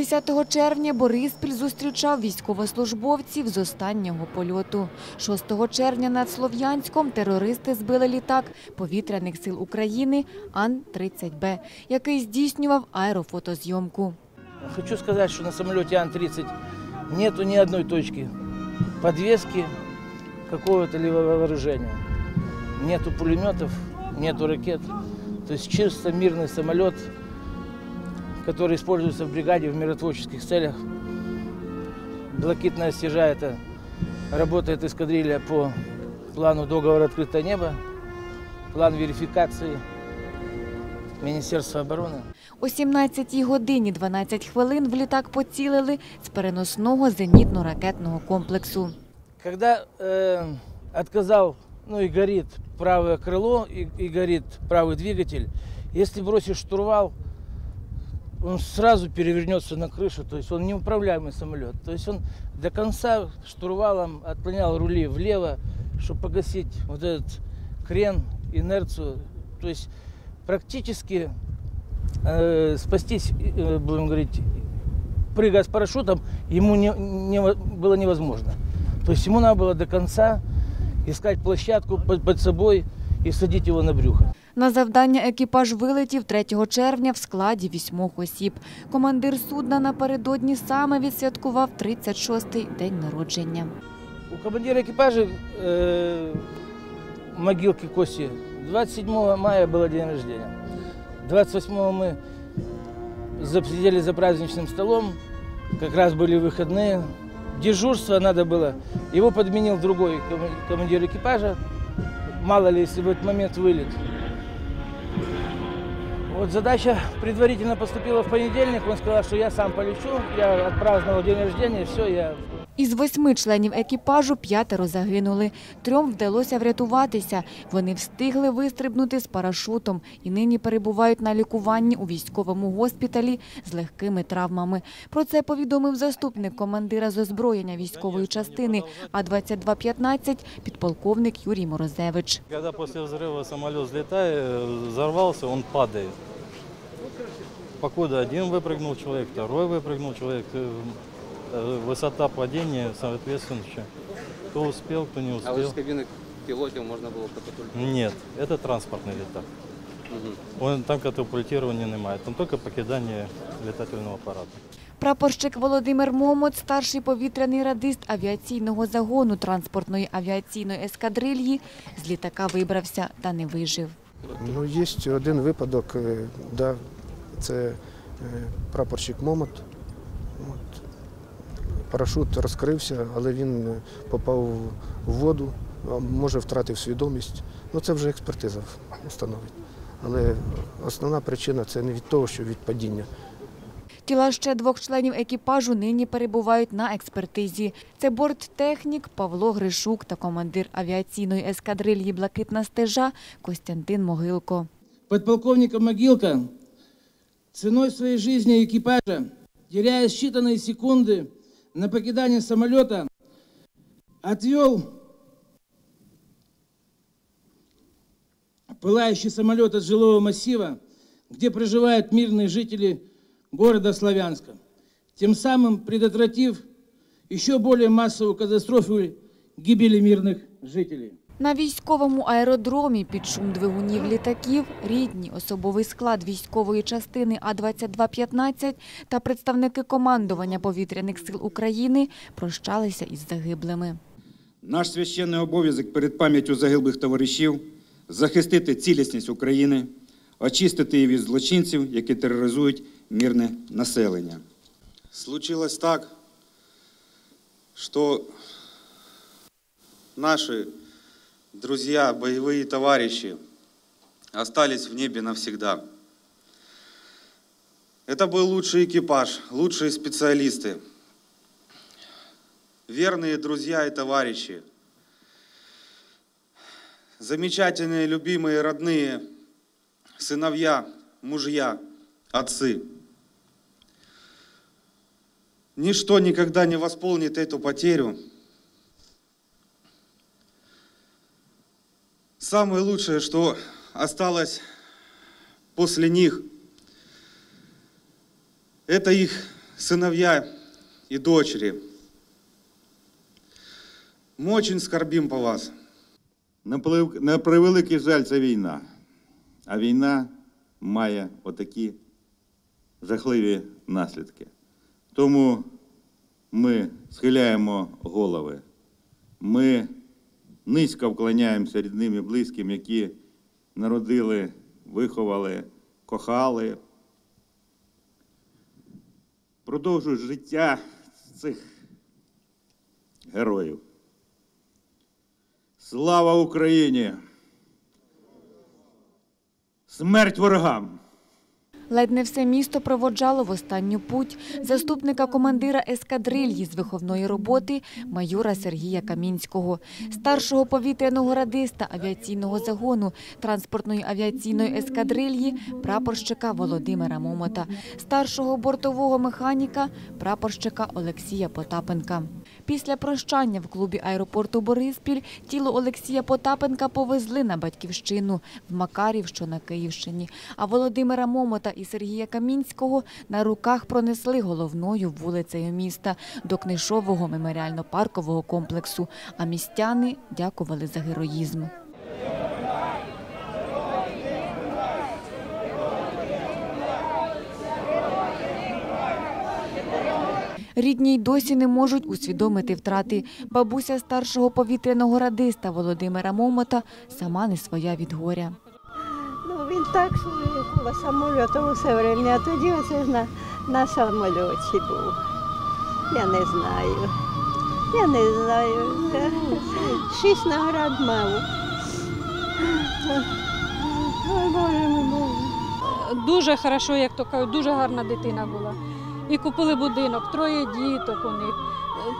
10 червня Бориспіль зустрічав військовослужбовців з останнього польоту. 6 червня над Слов'янськом терористи збили літак повітряних сил України Ан-30Б, який здійснював аерофотозйомку. Хочу сказать, что на самолете Ан-30 нету ни одной точки подвески какого-то либо вооружения. Нету пулеметов, нету ракет. То есть чисто мирный самолет, который используется в бригаде в миротворческих целях. Блокитная стяжа это работает эскадрилья по плану договора «Открытое небо», план верификации Министерства обороны. О 17 годині 12 хвилин в літак поцілили з переносного зенітно-ракетного комплексу. Когда э, отказал, ну и горит правое крыло, и, и горит правый двигатель, если бросишь штурвал, он сразу перевернется на крышу, то есть он неуправляемый самолет. То есть он до конца штурвалом отклонял рули влево, чтобы погасить вот этот крен, инерцию. То есть практически э, спастись, э, будем говорить, прыгая с парашютом, ему не, не- было невозможно. То есть ему надо было до конца искать площадку под, под собой и садить его на брюхо. На завдання екіпаж вилетів 3 червня в складі вісьмох осіб. Командир судна напередодні саме відсвяткував 36-й день народження. У командира экипажа э, могилки Коси 27 мая было день рождения. 28 мы сидели за праздничным столом, как раз были выходные. Дежурство надо было. Его подменил другой кома- командир экипажа. Мало ли, если в этот момент вылет. Вот задача предварительно поступила в понедельник. Он сказал, что я сам полечу. Я отпраздновал день рождения, все, я Із восьми членів екіпажу п'ятеро загинули. Трьом вдалося врятуватися. Вони встигли вистрибнути з парашутом і нині перебувають на лікуванні у військовому госпіталі з легкими травмами. Про це повідомив заступник командира з озброєння військової частини А-2215 підполковник Юрій Морозевич. Когда после взрыва самолет взлетает, э, взорвался, он падает. Покуда один выпрыгнул человек, второй выпрыгнул человек. э, э, Высота падения соответствующая. Кто успел, кто не А вот успел. из кабины пилотів можна було катапультувати? Нет, это транспортный летак. Мгм. Он, там катапультирования немає, там только покидание летательного аппарата. Прапорщик Володимир Момот, старший повітряний радист авіаційного загону транспортної авіаційної ескадрильї, з літака вибрався та не вижив. Ну, є один випадок, е, да, це е, прапорщик Момот. От. Парашут розкрився, але він е, попав в воду, може втратив свідомість. Ну, це вже експертиза встановить. Але основна причина це не від того, що від падіння. Тіла ще двох членів екіпажу нині перебувають на експертизі. Це борттехнік Павло Гришук та командир авіаційної ескадрильї Блакитна стежа Костянтин Могилко. подполковника Могилка ценой своей жизни экипажа, теряя считанные секунды на покидание самолета, отвел пылающий самолет от жилого массива, где проживают мирные жители города Славянска, тем самым предотвратив еще более массовую катастрофу гибели мирных жителей. На військовому аеродромі під шум двигунів літаків рідні, особовий склад військової частини А-2215 та представники командування повітряних сил України прощалися із загиблими. Наш священний обов'язок перед пам'яттю загиблих товаришів захистити цілісність України, очистити її від злочинців, які тероризують мирне населення. Случилось так, что наши друзья, боевые товарищи остались в небе навсегда. Это был лучший экипаж, лучшие специалисты, верные друзья и товарищи, замечательные, любимые, родные, сыновья, мужья, отцы. Ничто никогда не восполнит эту потерю. Самое лучшее, что осталось после них, это их сыновья и дочери, мы очень скорбим по вас. На прев- На превеликий жаль, це війна. А війна має отакі жахливі наслідки. Тому ми схиляємо голови. Ми низько вклоняємося рідним і близьким, які народили, виховали, кохали. Продовжують життя цих героїв. Слава Україні! Смерть ворогам! Ледь не все місто проводжало в останню путь заступника командира ескадрильї з виховної роботи майора Сергія Камінського, старшого повітряного радиста авіаційного загону транспортної авіаційної ескадрильї прапорщика Володимира Момота, старшого бортового механіка прапорщика Олексія Потапенка. Після прощання в клубі аеропорту Бориспіль тіло Олексія Потапенка повезли на батьківщину в Макарів, що на Київщині. А Володимира Момота і Сергія Камінського на руках пронесли головною вулицею міста до книжового меморіально-паркового комплексу. А містяни дякували за героїзм. Рідні й досі не можуть усвідомити втрати. Бабуся старшого повітряного радиста Володимира Момота сама не своя від горя. Ну, він так свою коло самольоту все время, а тоді оце ж на, на самольоті був. Я не знаю. Я не знаю. Шість наград мав. Ой, Боже Боже. дуже хорошо, як то кажуть, дуже гарна дитина була. І купили будинок, троє діток у них.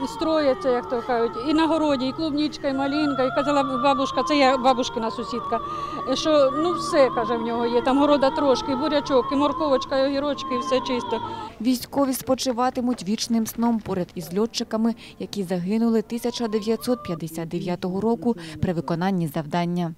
е, Строяться, як то кажуть, і на городі, і клубнічка, і малинка. І казала бабушка, це я бабушкина сусідка, е, що ну все каже в нього є. Там города трошки, і бурячок, і морковочка, і огірочки, і все чисто. Військові спочиватимуть вічним сном поряд із льотчиками, які загинули 1959 року при виконанні завдання.